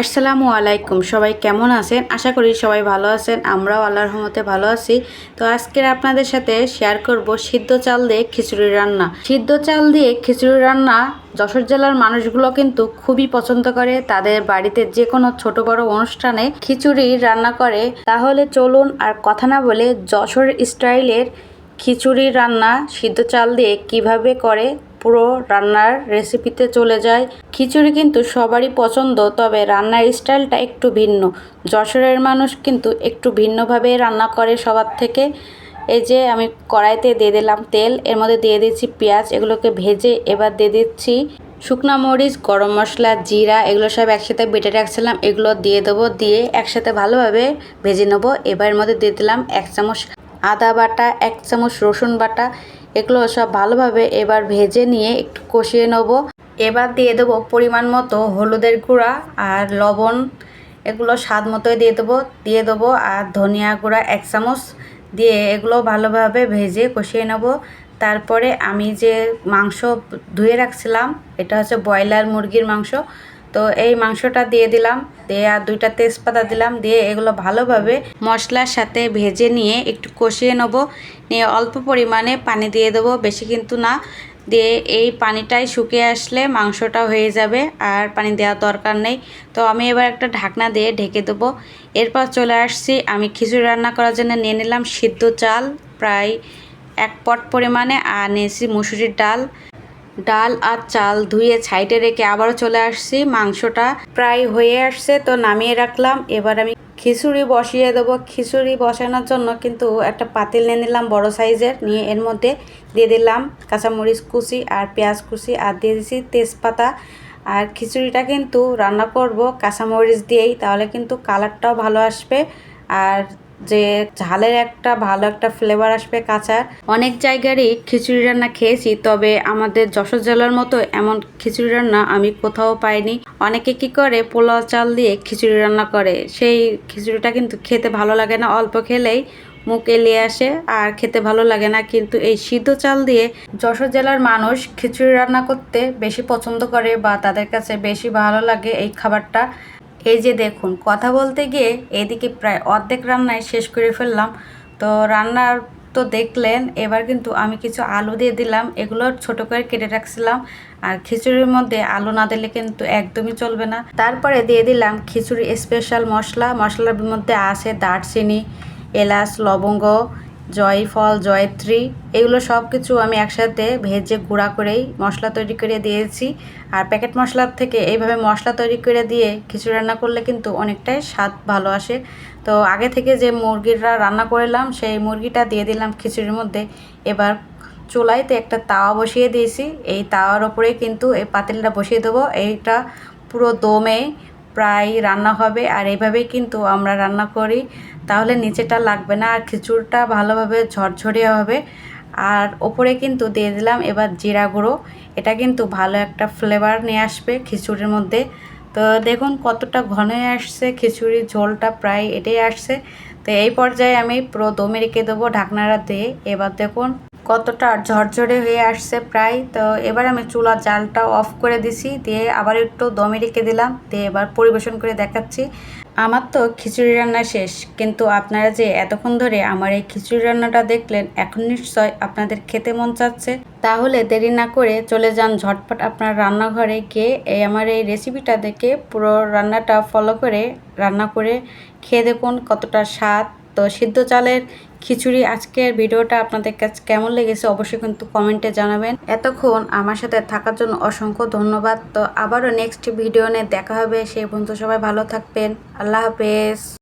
আসসালামু আলাইকুম, সবাই কেমন আছেন? আশা করি সবাই ভালো আছেন, আমরাও আল্লাহর রহমতে ভালো আছি। তো আজকের আপনাদের সাথে শেয়ার করব সিদ্ধ চাল দিয়ে খিচুড়ি রান্না। সিদ্ধ চাল দিয়ে খিচুড়ি রান্না যশোর জেলার মানুষগুলো কিন্তু খুবই পছন্দ করে। তাদের বাড়িতে যে কোনো ছোট বড় অনুষ্ঠানে খিচুড়ি রান্না করে। তাহলে চলুন আর কথা না বলে যশোর স্টাইলের খিচুড়ি রান্না সিদ্ধ চাল দিয়ে কীভাবে করে পুরো রান্নার রেসিপিতে চলে যায়। খিচুড়ি কিন্তু সবারই পছন্দ, তবে রান্নার স্টাইলটা একটু ভিন্ন। যশোরের মানুষ কিন্তু একটু ভিন্নভাবে রান্না করে সবার থেকে। এই যে আমি কড়াইতে দিয়ে দিলাম তেল, এর মধ্যে দিয়ে দিচ্ছি পেঁয়াজ, এগুলোকে ভেজে এবার দিয়ে দিচ্ছি শুকনা মরিচ, গরম মশলা, জিরা, এগুলো সব একসাথে বেটে রাখছিলাম, এগুলো দিয়ে দেবো, দিয়ে একসাথে ভালোভাবে ভেজে নেব। এবার এর মধ্যে দিয়ে দিলাম এক চামচ আদা বাটা, এক চামচ রসুন বাটা এগুলো সব ভালোভাবে এবার ভেজে নিয়ে একটু কষিয়ে নেব। এবার দিয়ে দেবো পরিমাণ মতো হলুদের গুঁড়া আর লবণ। এগুলো স্বাদ মতোই দিয়ে দেবো দিয়ে দেবো আর ধনিয়া গুঁড়া এক চামচ। দিয়ে এগুলো ভালোভাবে ভেজে কষিয়ে নেব। তারপরে আমি যে মাংস ধুয়ে রাখছিলাম, এটা হচ্ছে ব্রয়লার মুরগির মাংস। তো এই মাংসটা দিয়ে দিলাম, দিয়ে আর দুইটা তেজপাতা দিলাম, দিয়ে এগুলো ভালোভাবে মশলার সাথে ভেজে নিয়ে একটু কষিয়ে নেব। নিয়ে অল্প পরিমাণে পানি দিয়ে দেবো, বেশি কিন্তু না। দিয়ে এই পানিটাই শুকিয়ে আসলে মাংসটা হয়ে যাবে, আর পানি দেওয়ার দরকার নেই। তো আমি এবার একটা ঢাকনা দিয়ে ঢেকে দেবো। এরপর চলে আসছি, আমি খিচুড়ি রান্না করার জন্য নিয়ে নিলাম সিদ্ধ চাল, প্রায় এক পট পরিমাণে, আর নিয়েছি মুসুরির ডাল। ডাল আর চাল ধুয়ে সাইডে রেখে আবারও চলে আসছি। মাংসটা প্রায় হয়ে আসছে, তো নামিয়ে রাখলাম। এবার আমি খিচুড়ি বসিয়ে দেবো। খিচুড়ি বসানোর জন্য কিন্তু একটা পাতিল নিয়ে নিলাম, বড় সাইজের। নিয়ে এর মধ্যে দিয়ে দিলাম কাঁচামরিচ কুচি আর পেঁয়াজ কুচি আর দিয়ে দিচ্ছি তেজপাতা। আর খিচুড়িটা কিন্তু রান্না করব কাঁচামরিচ দিয়েই, তাহলে কিন্তু কালারটাও ভালো আসবে। আর যে ঝালের একটা ভালো একটা ফ্লেভার আসবে কাঁচার। অনেক জায়গারই খিচুড়ি রান্না খেয়েছি, তবে আমাদের যশোর জেলার মতো এমন খিচুড়ি রান্না আমি কোথাও পাইনি। অনেকে কি করে, পোলাও, চাল দিয়ে খিচুড়ি রান্না করে। সেই খিচুড়িটা কিন্তু খেতে ভালো লাগে না, অল্প খেলেই মুখ এলিয়ে আসে, আর খেতে ভালো লাগে না। কিন্তু এই সিদ্ধ চাল দিয়ে যশোর জেলার মানুষ খিচুড়ি রান্না করতে বেশি পছন্দ করে বা তাদের কাছে বেশি ভালো লাগে এই খাবারটা। এই যে দেখুন, কথা বলতে গিয়ে এদিকে প্রায় অর্ধেক রান্নায় শেষ করে ফেললাম। তো রান্নার তো দেখলেন, এবার কিন্তু আমি কিছু আলু দিয়ে দিলাম, এগুলো ছোট করে কেটে রাখছিলাম। আর খিচুড়ির মধ্যে আলু না দিলে কিন্তু একদমই চলবে না। তারপরে দিয়ে দিলাম খিচুড়ি স্পেশাল মশলা। মশলার মধ্যে আছে দারচিনি, এলাচ, লবঙ্গ জয়ফল জয়ত্রী এগুলো সব কিছু আমি একসাথে ভেজে গুঁড়া করেই মশলা তৈরি করে দিয়েছি। আর প্যাকেট মশলার থেকে এইভাবে মশলা তৈরি করে দিয়ে খিচুড়ি রান্না করলে কিন্তু অনেকটাই স্বাদ ভালো আসে। তো আগে থেকে যে মুরগিটা রান্না করলাম, সেই মুরগিটা দিয়ে দিলাম খিচুড়ির মধ্যে। এবার চুলাইতে একটা তাওয়া বসিয়ে দিয়েছি। এই তাওয়ার ওপরে কিন্তু এই পাতিলটা বসিয়ে দেবো। এইটা পুরো দমে প্রায় রান্না হবে, আর এইভাবেই কিন্তু আমরা রান্না করি। তাহলে নিচেটা লাগবে না, আর খিচুড়িটা ভালোভাবে ঝরঝরিয়ে হবে। আর ওপরে কিন্তু দিয়ে দিলাম এবার জিরা গুঁড়ো। এটা কিন্তু ভালো একটা ফ্লেভার নিয়ে আসবে খিচুড়ির মধ্যে। তো দেখুন কতটা ঘন আসছে, খিচুড়ির ঝোলটা প্রায় এটাই আসছে। তো এই পর্যায়ে আমি পুরো দমে রেখে দেবো ঢাকনাটা দিয়ে। এবার দেখুন কতটা ঝরঝরে হয়ে আসছে প্রায়, তো এবার আমি চুলার জালটা অফ করে দিছি, দিয়ে আবার একটু দমে রেখে দিলাম, দিয়ে এবার পরিবেশন করে দেখাচ্ছি। আমার তো খিচুড়ি রান্না শেষ, কিন্তু আপনারা যে এতক্ষণ ধরে আমার এই খিচুড়ি রান্নাটা দেখলেন, এখন নিশ্চয় আপনাদের খেতে মন চাচ্ছে। তাহলে দেরি না করে চলে যান ঝটপট আপনার রান্নাঘরে গিয়ে এই আমার এই রেসিপিটা দেখে পুরো রান্নাটা ফলো করে রান্না করে খেয়ে দেখুন কতটা স্বাদ। তো সিদ্ধ চালের খিচুড়ি আজকের ভিডিওটা আপনাদের কাছে কেমন লেগেছে অবশ্যই কিন্তু কমেন্টে জানাবেন। এতক্ষণ আমার সাথে থাকার জন্য অসংখ্য ধন্যবাদ। তো আবারও নেক্সট ভিডিও নিয়ে দেখা হবে। সেই বন্ধু সবাই ভালো থাকবেন। আল্লাহ হাফেজ।